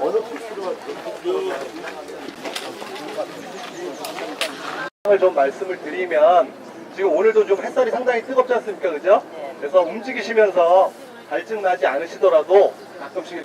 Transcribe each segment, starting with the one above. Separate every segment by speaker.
Speaker 1: 어느 부스로 좀 말씀을 드리면 지금 오늘도 좀 햇살이 상당히 뜨겁지 않습니까, 그죠? 그래서 움직이시면서 갈증 나지 않으시더라도 가끔씩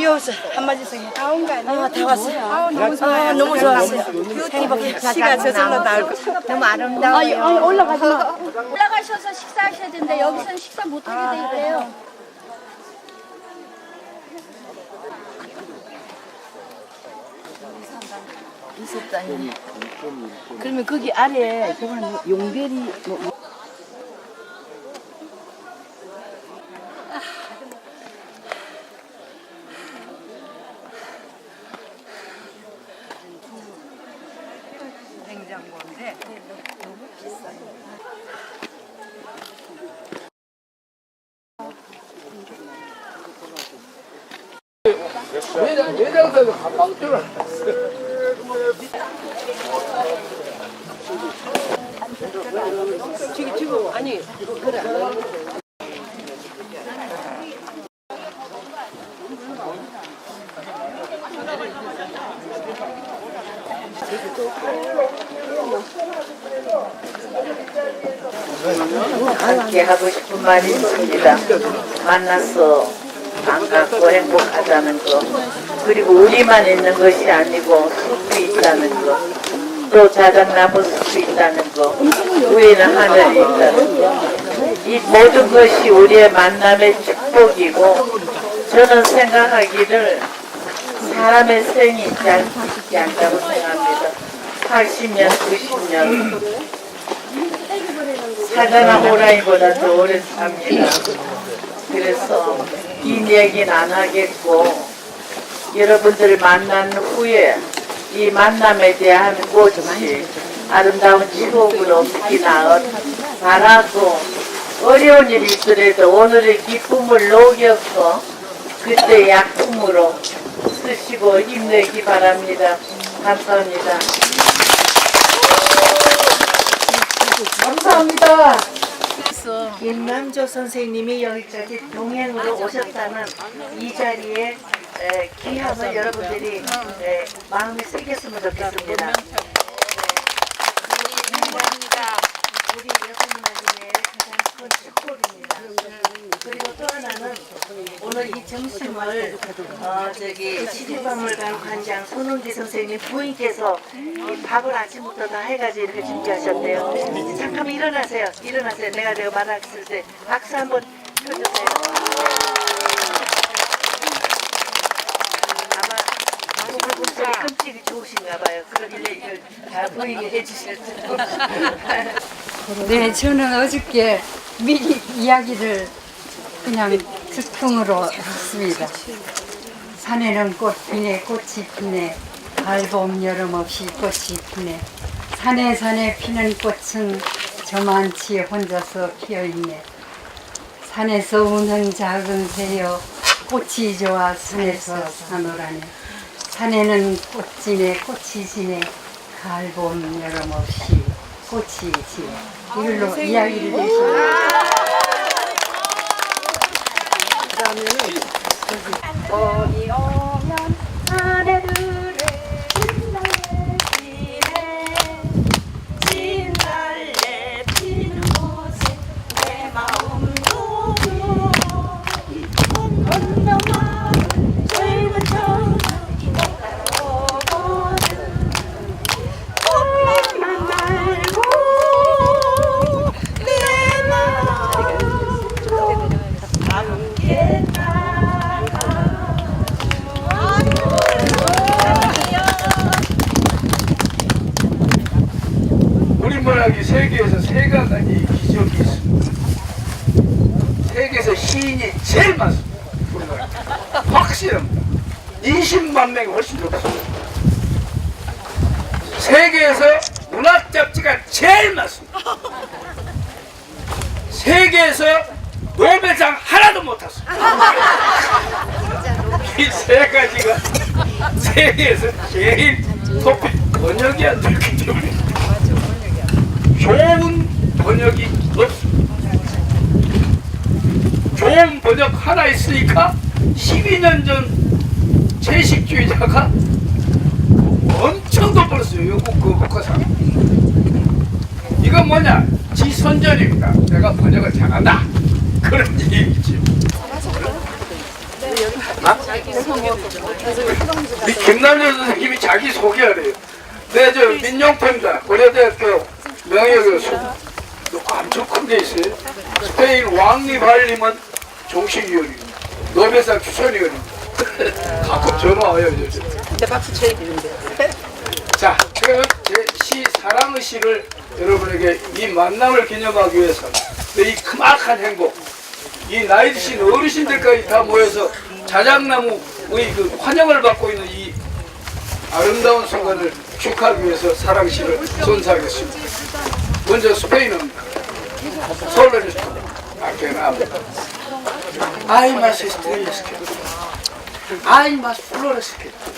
Speaker 2: 요, 요, 한마디씩 해. 다 온 거 아니야? 아, 다 왔어요. 아, 너무 좋아요. 너무 좋았어요. 행복해. 시가 저절로 나올 거. 너무 아름다워요.
Speaker 3: 아니, 올라가지 마. 올라가셔서 식사하셔야 되는데 여기서는 식사 못 하게 돼 있대요.
Speaker 2: 있었다니. 그러면 거기 아래 용별이 뭐 냉장고인데 너무 비싸요.
Speaker 4: 함께 하고 싶은 말이 있습니다. 만나서 반갑고 행복하다는 거. 그리고 우리만 있는 것이 아니고 숲이 있다는 거. 또 자작나무 숲이 있다는 거. 위에는 하늘이 있다는 거. 이 모든 것이 우리의 만남의 축복이고 저는 생각하기를 사람의 생이 짧지 않다고 생각합니다. 80년, 90년. 사자나 호랑이보다 더 오래 삽니다. 그래서 긴 얘기는 안 하겠고 여러분들을 만난 후에 이 만남에 대한 꽃이 아름다운 추억으로 빛나 바라고 어려운 일이 있더라도 오늘의 기쁨을 녹여서 그때 약품으로 쓰시고 힘내기 바랍니다. 감사합니다. 감사합니다. 김남조 선생님이 여기까지 동행으로 오셨다는 이 자리에 에, 귀함을 여러분들이 에, 마음에 새겼으면 좋겠습니다. 네. 우리 여성문화진의 가장 큰 축복입니다. 그리고 또 하나는 오늘 이 점심을 어, 저기 시립박물관 관장 손은기 선생님 부인께서 이 밥을 아침부터 다 해가지고 이렇게 준비하셨대요. 잠깐만 일어나세요. 일어나세요. 내가 내가 말했을 때 박수 한번 쳐주세요. 아마 끔찍이 좋으신가 봐요. 그러길래 이걸 다 부인이 해주셨죠.
Speaker 5: 네, 저는 어저께 미리 이야기를 그냥 즉흥으로 했습니다. 산에는 꽃 피네, 꽃이 피네, 가을봄 여름 없이 꽃이 피네. 산에 산에 피는 꽃은 저만치 혼자서 피어있네. 산에서 우는 작은 새여 꽃이 좋아 산에서 사노라네. 산에는 꽃지네, 꽃이 지네, 가을 봄 여름 없이 꽃이 지네. 이걸로 이야기를 해주시면
Speaker 4: 봄이 오면 하늘을
Speaker 6: 세계에서 문학 잡지가 제일 많습니다. 세계에서 노벨상 하나도 못 탔습니다. 이세 가지가 세계에서 제일 토픽 번역이 안 됐기 때문에 좋은 번역이 없습니다. 좋은 번역 하나 있으니까 12년 전 채식주의자가 엄청 돈 벌었어요. 영국 그 국가상. 이건 뭐냐? 지선전입니다. 내가 번역을 잘한다. 그런 얘기지. 아? 우리 김남일 선생님이 자기 소개하래요. 네, 저 민용평자 고려대학교 명예교수. 너 엄청 큰 게 있어요. 스페인 왕립한림은 종식위원입니다. 노벨상 추천위원입니다. 가끔 전화 와요. 요즘.
Speaker 2: 내 박수 쳐야 되는데.
Speaker 6: 자, 그러면 제시 사랑의 시를 여러분에게 이 만남을 기념하기 위해서 이 크막한 행복, 이 나이 드신 어르신들까지 다 모여서 자작나무의 그 환영을 받고 있는 이 아름다운 순간을 축하하기 위해서 사랑시를 선사하겠습니다. 먼저 스페인어입니다. 솔레리스토 아케나 Hay más estrellas que tú. Hay más flores que tú.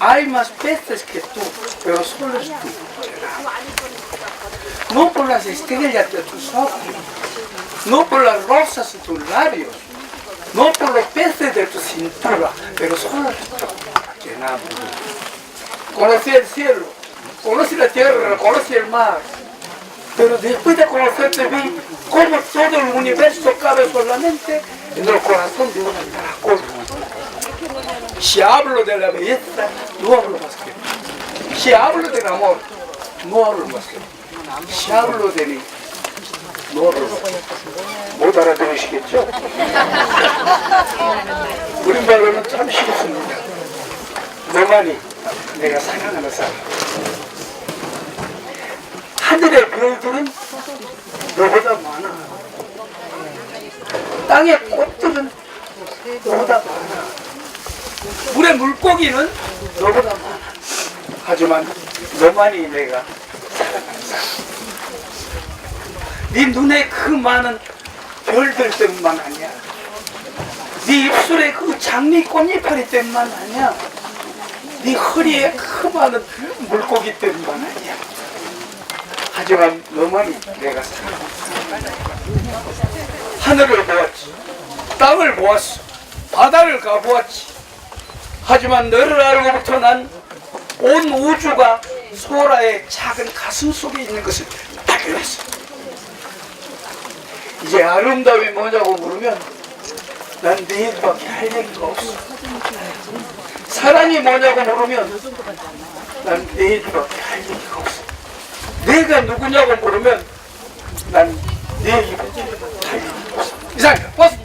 Speaker 6: Hay más peces que tú, pero solo es tú. No por las estrellas de tus ojos, no por las rosas de tus labios, no por los peces de tu cintura, pero solo es tú. Que nada. Conocí el cielo, conocí la tierra, conocí el mar. Pero después de conocerte vi cómo todo el universo cabe solamente en el corazón de una no hablo más que tú. Si hablo de mí, no hablo más que tú. 못 알아들으시겠죠? 우리 말로는 참 쉽습니다. 너만이 내가 사랑하는 사람. 하늘의 별들은 너보다 많아. 땅의 꽃들은 너보다 많아. 물의 물고기는 너보다 많아. 하지만 너만이 내가 사람. 네 눈에 그 많은 별들 때문만 아니야. 네 입술에 그 장미 꽃잎파리 때문만 아니야. 네 허리에 그 많은 물고기 때문만 아니야. 하지만 너만이 내가 사랑하는 사람. 하늘을 보았지. 땅을 보았어. 바다를 가보았지. 하지만 너를 알고부터 난 온 우주가 소라의 작은 가슴 속에 있는 것을 발견했어. 이제 아름다움이 뭐냐고 물으면 난네 일밖에 할 얘기가 없어. 사랑이 뭐냐고 물으면 난네 일밖에 할 얘기가 없어. 내가 누구냐고 물으면 난네 일밖에 할 얘기가 없어. 이상입니다.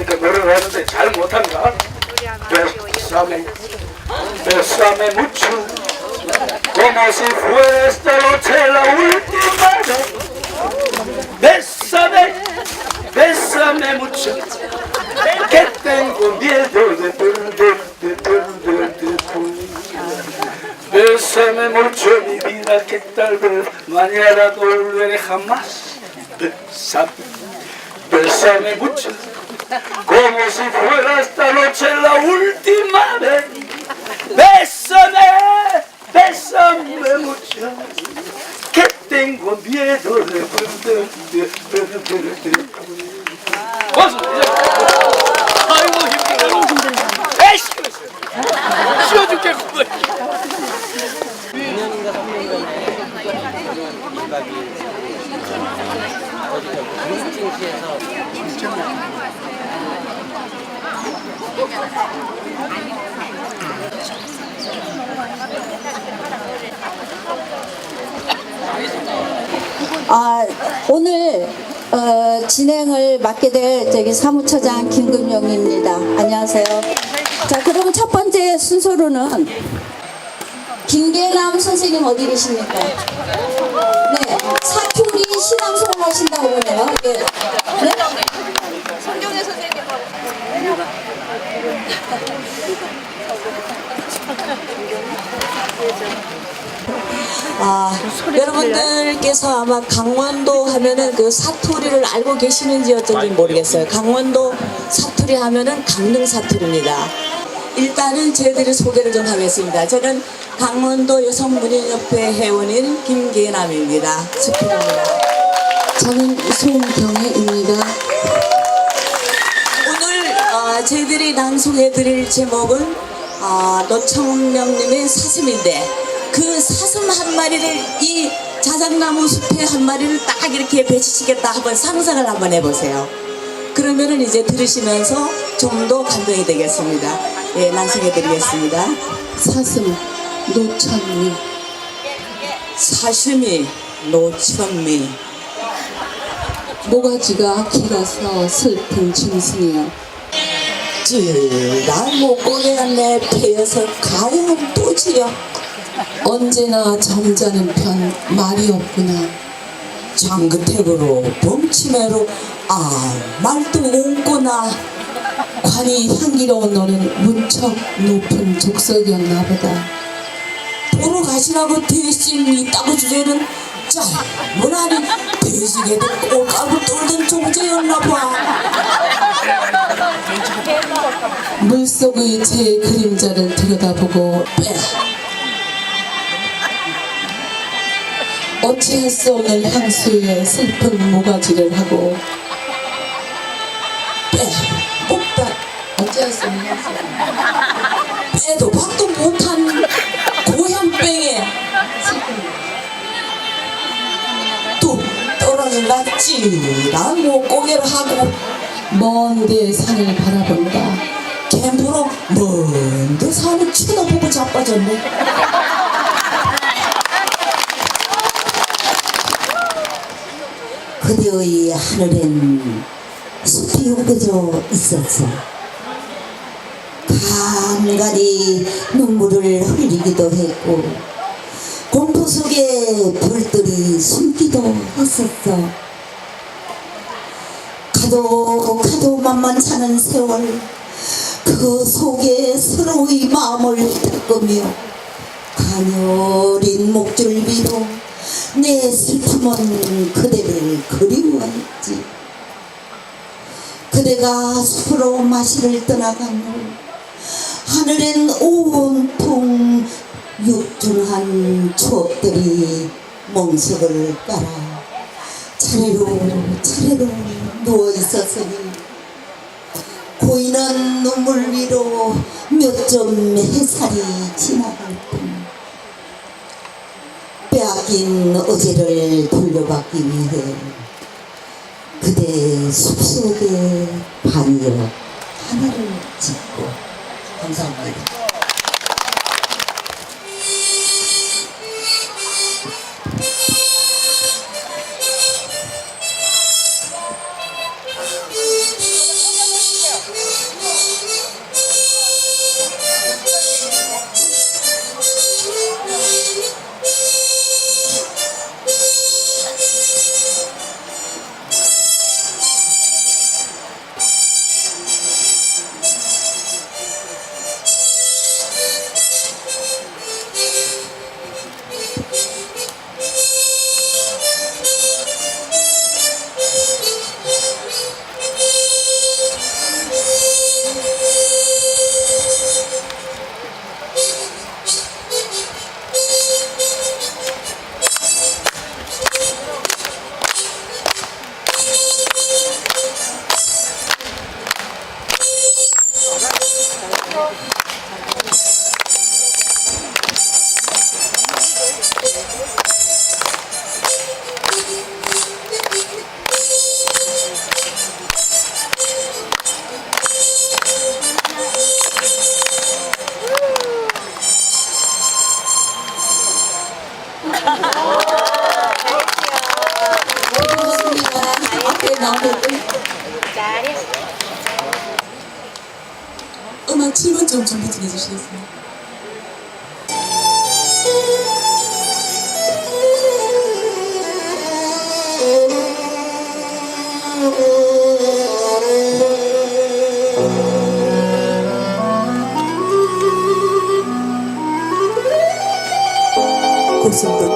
Speaker 6: 부르니까 노래를 하는데 잘 못한다. Bésame, bésame mucho, como si fuera esta noche la última vez. Bésame, bésame mucho, que tengo miedo de perder, de perder, de perder. Bésame mucho mi vida que tal vez mañana no volveré jamás. Bésame, bésame mucho. Como si fuera esta noche la última vez. Bésame, bésame mucho. Que tengo miedo de perder, de perder, de perder. 고맙습니다. 아이고 힘들어. 에이씨, 쉬어 죽겠
Speaker 7: 아, 오늘 어, 진행을 맡게 될 저기 사무처장 김금용입니다. 안녕하세요. 자, 그러면 첫 번째 순서로는
Speaker 8: 김계남 선생님 어디 계십니까? 신앙송을 하신다고 그러네요. 예. 네?
Speaker 9: 아, 여러분들께서 아마 강원도 하면은 그 사투리를 알고 계시는지 어쩐지 모르겠어요. 강원도 사투리 하면은 강릉 사투리입니다. 일단은 저희들이 소개를 좀 하겠습니다. 저는 강원도 여성문예협회 회원인 김계남입니다. 스피입니다
Speaker 8: 저는 송경혜입니다.
Speaker 9: 오늘 어, 저희들이 낭송해드릴 제목은 어, 노청명님의 사슴인데 그 사슴 한 마리를 이 자작나무 숲에 한 마리를 딱 이렇게 배치시겠다 한번 상상을 한번 해보세요. 그러면은 이제 들으시면서 좀 더 감동이 되겠습니다. 예, 낭송해드리겠습니다.
Speaker 8: 사슴 노천미
Speaker 9: 사슴이 노천미
Speaker 8: 모가지가 길어서 슬픈 짐승이요.
Speaker 9: 찌나무 꼬리가 내 배에서 가영을 또 지려
Speaker 8: 언제나 점잖은 편 말이 없구나.
Speaker 9: 장그택으로 벙치매로 아 말도 옹꼬나
Speaker 8: 관이 향기로운 너는 문척 높은 족석이었나 보다.
Speaker 9: 보러 가시라고 대신 있다고 주제는 자 뭐라니 대식에도 꼴까고 뚫던 종제였나 봐.
Speaker 8: 물속의 제 그림자를 들여다보고
Speaker 9: 빼
Speaker 8: 어찌할 수 없는 향수에 슬픈 모가지를 하고.
Speaker 9: 빼 뽑다
Speaker 8: 어찌할 수 없는 향수
Speaker 9: 빼도 떨어질랐지 나뭐 고개를 하고
Speaker 8: 먼데 산을 바라본다.
Speaker 9: 캠프로 먼데 산을 쳐다보고 자빠졌네
Speaker 10: 그대의 하늘엔 숲이 우겨져 있었어. 간간히 눈물을 흘리기도 했고 속에 불들이 숨기도 했었어. 가도 가도 만만찮은 세월 그 속에 서로의 마음을 닦으며 가녀린 목줄비로 내 슬픔은 그대를 그리워했지 그대가 숲으로 마시를 떠나간 후 하늘엔 온통 육중한 추억들이 멍석을 깔아 차례로 차례로 누워 있었으니 고이는 눈물 위로 몇점 햇살이 지나갈 뿐 빼앗긴 어제를 돌려받기 위해 그대 숲속에 반이여 하나를 짓고 감사합니다. 음악 7분 좀 준비 좀 해주시겠어요?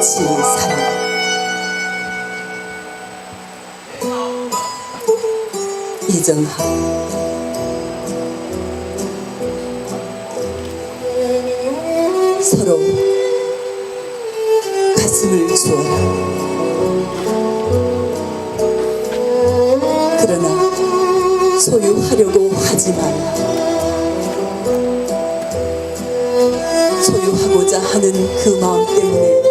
Speaker 11: 고슴도치 사랑 이정하. 서로 가슴을 주어라 그러나 소유하려고 하지 마라 소유하고자 하는 그 마음 때문에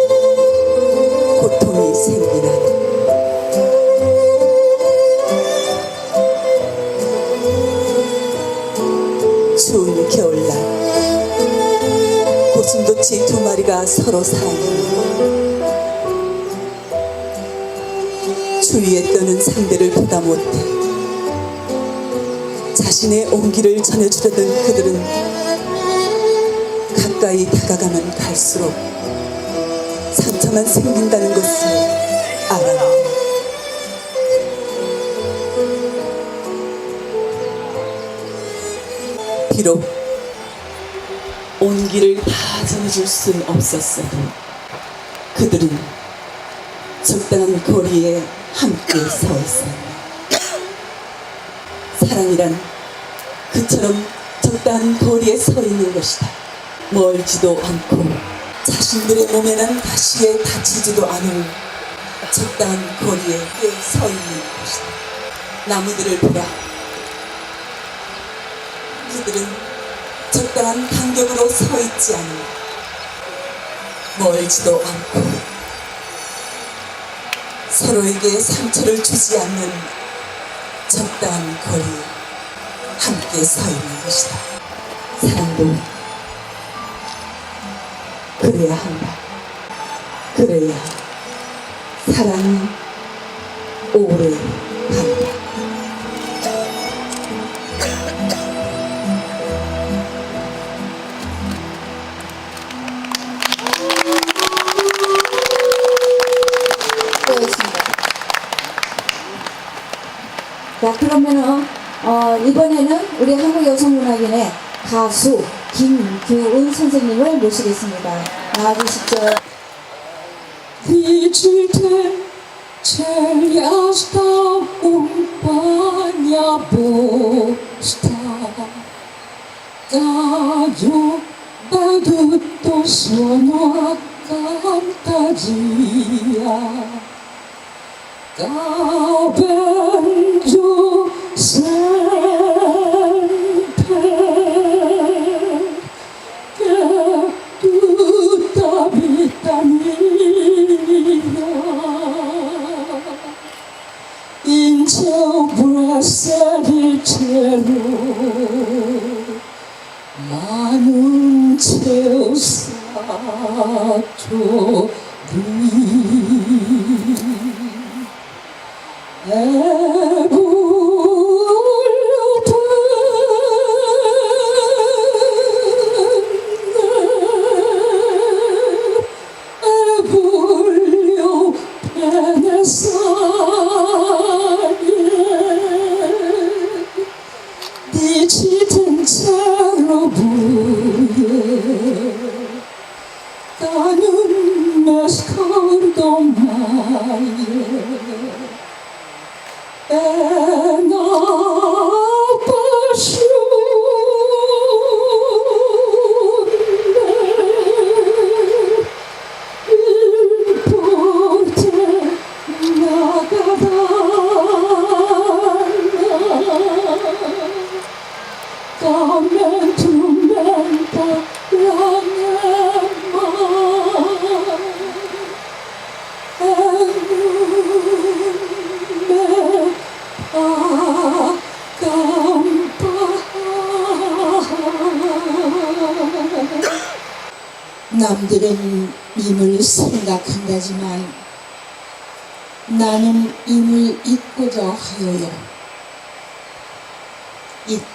Speaker 11: 추운 겨울날 고슴도치 두 마리가 서로 사이 주위에 떠는 상대를 보다 못해 자신의 온기를 전해주려던 그들은 가까이 다가가면 갈수록 상처만 생긴다는 것을. 비록 온기를 다 전해줄 순 없었어도 그들은 적당한 거리에 함께 서 있었다. 사랑이란 그처럼 적당한 거리에 서 있는 것이다. 멀지도 않고 자신들의 몸에는 다시에 다치지도 않을 적당한 거리에 서 있는 것이다. 나무들을 보라. 그들은 적당한 간격으로 서 있지 않아 멀지도 않고 서로에게 상처를 주지 않는 적당한 거리에 함께 서 있는 것이다. 사랑도 그래야 한다. 그래야 사랑이 오래.
Speaker 7: 수고하셨습니다. 자, 그러면은, 어, 이번에는 우리 한국여성문학인의 가수 김규은 선생님을 모시겠습니다. 나와주시죠.
Speaker 8: sono cantagia capendu sempre per tutta vita mia in teu blessed eternum E voglio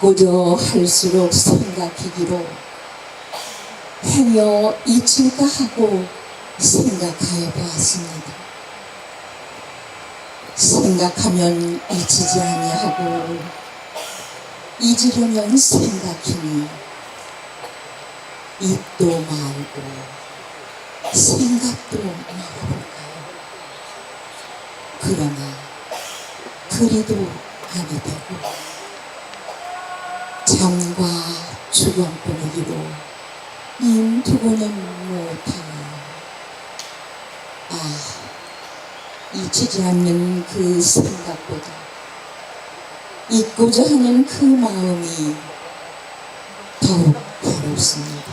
Speaker 11: 고자 할수록 생각하기로 행여 잊힐까 하고 생각하여 보았습니다. 생각하면 잊히지 아니하고
Speaker 8: 잊으려면 생각이니 입도 말고 생각도 말아볼까요? 그러나 그리도 아니 되고 잠과 주변뿐이기로 임두고는 못하니 아 잊히지 않는 그 생각보다 잊고자 하는 그 마음이 더욱 괴롭습니다.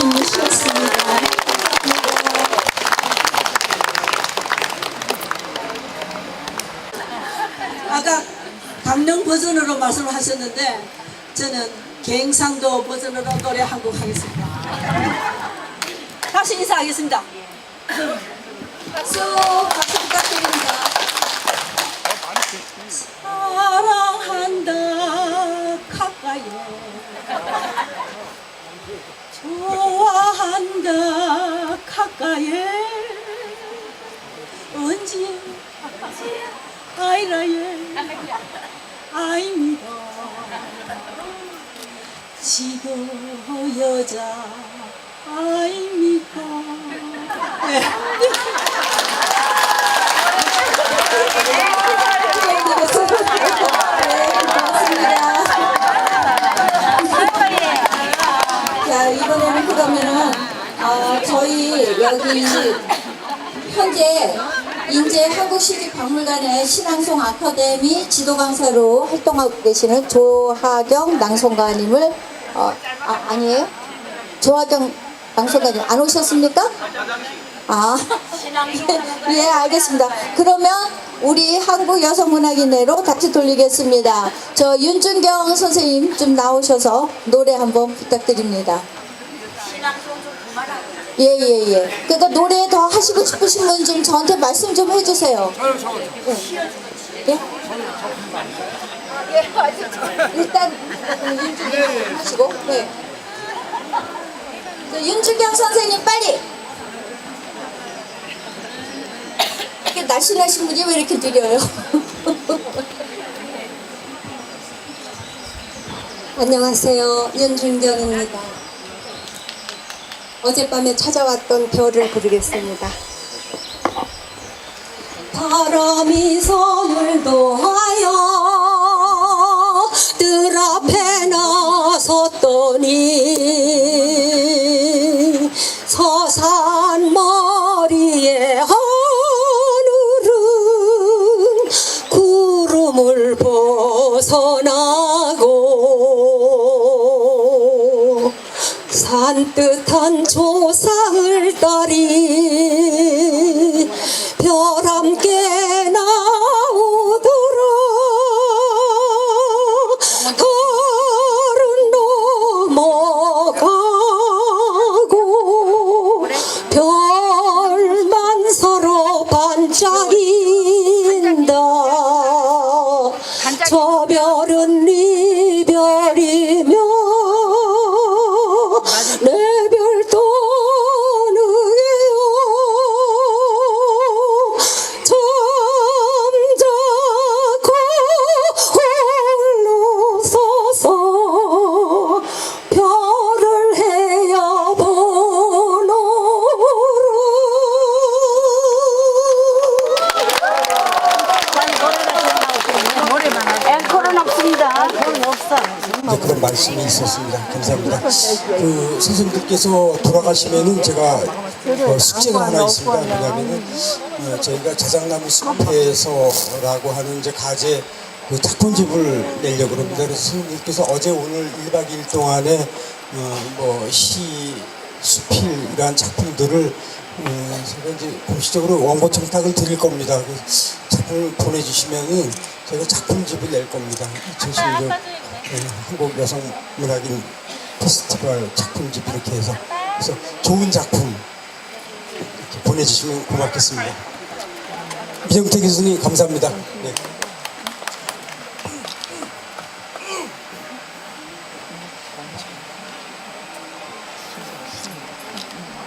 Speaker 8: Bene 쉬었습니다.
Speaker 7: 아까 강릉 버전으로 말씀하셨는데 저는 갱상도 버전으로 노래 한 곡 하겠습니다. 다시 인사하겠습니다. 박수 박수 부탁드립니다. 사랑한다 가까이 좋아한다 가까이 언제 아이라예 아입니다. 지금 여자 아입니까 네.
Speaker 12: 자 이번에는 그러면은 어, 저희 여기 현재 인제 한국시립박물관의 신앙송 아카데미 지도 강사로 활동하고 계시는 조하경 낭송가님을 어, 아, 아니에요? 조하경 낭송가님 안 오셨습니까? 아, 예, 알겠습니다. 그러면 우리 한국 여성문학인회로 다시 돌리겠습니다. 저 윤준경 선생님 좀 나오셔서 노래 한번 부탁드립니다. 예, 예, 예. 그러니까 노래 더 하시고 싶으신 분 좀 저한테 말씀 좀 해주세요. 예? 예. 일단 윤준경 하시고, 네. 저 윤준경 선생님 빨리! 이렇게 날씬하신 분이 왜 이렇게 느려요? 안녕하세요. 윤준경입니다. 어젯밤에 찾아왔던 별을 부르겠습니다. 바람이 손을 도하여 뜰 앞에 나섰더니 서산 산뜻한 조상을 따리
Speaker 13: 선생님들께서 돌아가시면은 제가 어, 숙제가 하나 있습니다. 뭐냐면은 어, 저희가 자작나무 숲에서라고 하는 이제 가제 그 작품집을 내려고 합니다. 그래서 선생님께서 어제 오늘 1박 2일 동안에 어, 뭐시 수필 이러한 작품들을 어, 제가 이제 공식적으로 원고 청탁을 드릴 겁니다. 그 작품을 보내주시면은 저희가 작품집을 낼 겁니다. 2016 한국 여성 문학인 페스티벌 작품집 이렇게 해서 그래서 좋은 작품 보내주시면 고맙겠습니다. 미정태 교수님 감사합니다. 네.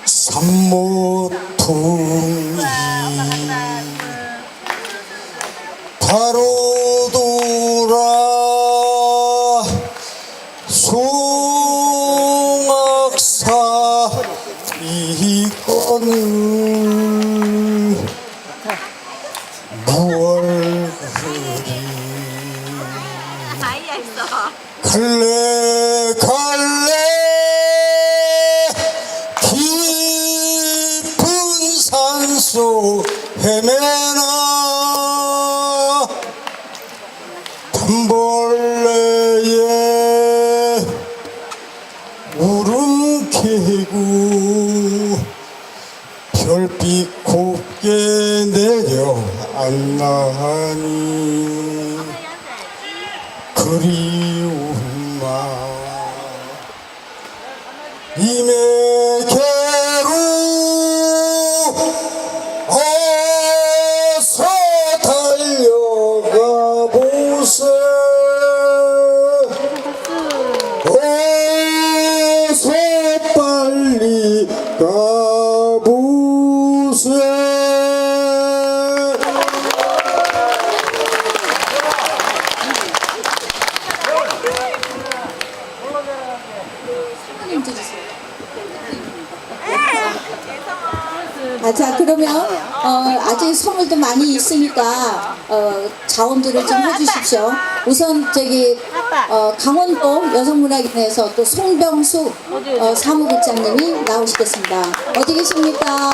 Speaker 13: 산모퉁이 바로 이 안나
Speaker 7: 많이 있으니까 어, 자원들을 좀 해주십시오. 우선 저기 어, 강원도 여성문화인에서 또 송병수 어, 사무국장님이 나오시겠습니다. 어디 계십니까?